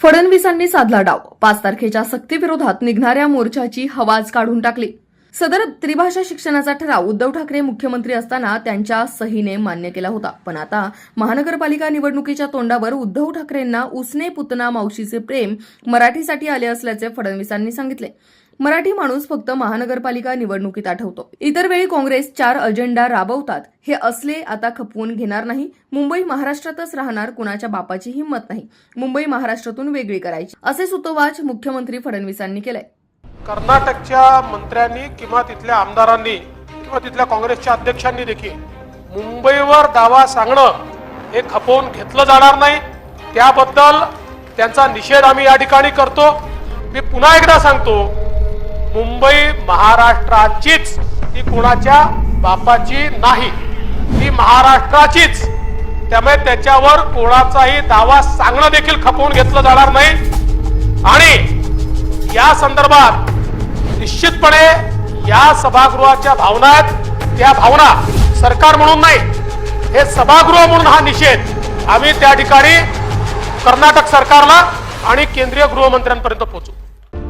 फडणवीसांनी साधला डाव. पाच तारखेच्या सक्तीविरोधात निघणाऱ्या मोर्चाची हवाज काढून टाकली. सदर त्रिभाषा शिक्षणाचा ठराव उद्धव ठाकरे मुख्यमंत्री असताना त्यांच्या सहीने मान्य केला होता. पण आता महानगरपालिका निवडणुकीच्या तोंडावर उद्धव ठाकरेंना उसने पुतना मावशीचे प्रेम मराठीसाठी आले असल्याचे फडणवीसांनी सांगितले. मराठी माणूस फक्त महानगरपालिका निवडणुकीत आठवतो. इतर वेळी काँग्रेस चार अजेंडा राबवतात. हे असले आता खपवून घेणार नाही. मुंबई महाराष्ट्रातच राहणार कुणाच्या बापाची हिंमत नाही. मुंबई महाराष्ट्रातून वेगळी करायची. असे सुतोवाच मुख्यमंत्री फडणवीसांनी केलंय. कर्नाटकच्या मंत्र्यांनी किंवा तिथल्या आमदारांनी किंवा तिथल्या काँग्रेसच्या अध्यक्षांनी देखील मुंबईवर दावा सांगणं हे खपवून घेतलं जाणार नाही. त्याबद्दल त्यांचा निषेध आम्ही या ठिकाणी करतो. मी पुन्हा एकदा सांगतो मुंबई महाराष्ट्राचीच ती कोणाच्या बापाची नाही. ती महाराष्ट्राचीच. त्यामुळे त्याच्यावर कोणाचाही दावा सांगणं देखील खपवून घेतलं जाणार नाही. आणि या संदर्भात निश्चितपणे या सभागृहाच्या भावना आहेत त्या भावना सरकार म्हणून नाही हे सभागृह म्हणून हा निषेध आम्ही त्या ठिकाणी कर्नाटक सरकारला आणि केंद्रीय गृहमंत्र्यांपर्यंत पोहोचू